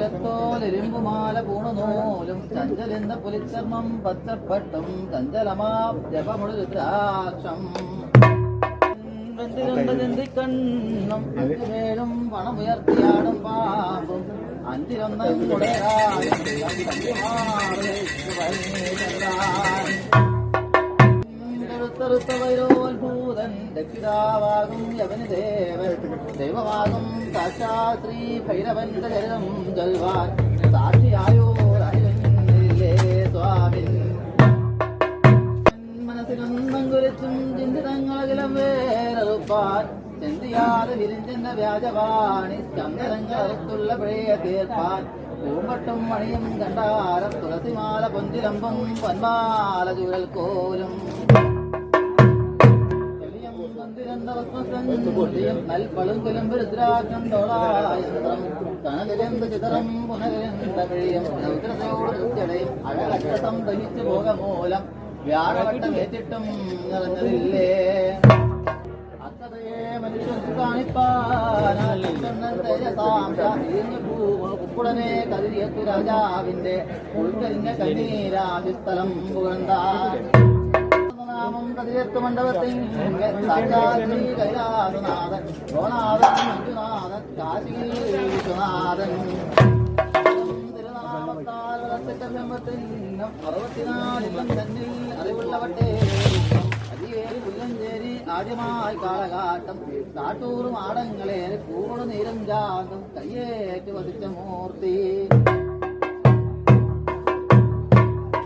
തിരത്തോൽ ഇരുമ്പുമാല പൂണുനൂലും ചഞ്ചലെന്ന പുലിച്ചർമ്മം പച്ചപ്പട്ടും ചഞ്ചലമാ ജപമുഴു രുദ്രാക്ഷം കണ്ണും വേഴും പണമുയർത്തിയാടും പാമ്പും അഞ്ചിലൊന്നും കുടയാടും വൈരോത്ഭൂ முருகன் தட்சிதாவாகும் யவனி தேவர் தெய்வமாகும் சாட்சா ஸ்ரீ பைரவன் சரிதம் சொல்வார் சாட்சியாயோ ராஜனிலே சுவாமி மனசிலும் மங்குலிச்சும் சிந்திதங்களகிலம் வேறறுப்பார். செந்தியாத விரிஞ்சென்ற வியாஜவாணி சங்கரங்களுக்குள்ள பிழைய தேர்ப்பார். பூம்பட்டும் மணியும் கண்டாரம் துளசி மால பொந்திலம்பும் பன்மால ஜுழல் கோலும் അഴകറ്റം ദഹിച്ചു കതിരിയത്തു രാജാവിന്റെ ഉൾക്കരിഞ്ഞ കണ്ണീരാശിസ്ഥലം പുകഴ്ന്താൻ കതിരത്ത് മണ്ഡപത്തിൽ മഞ്ജുനാഥൻ കാശി തന്നിൽ ആദ്യമായി കാളകാട്ടം. കാട്ടൂർ മാടങ്ങളെ കൂടു ജാതം കയ്യേറ്റ് വധിച്ച മൂർത്തി.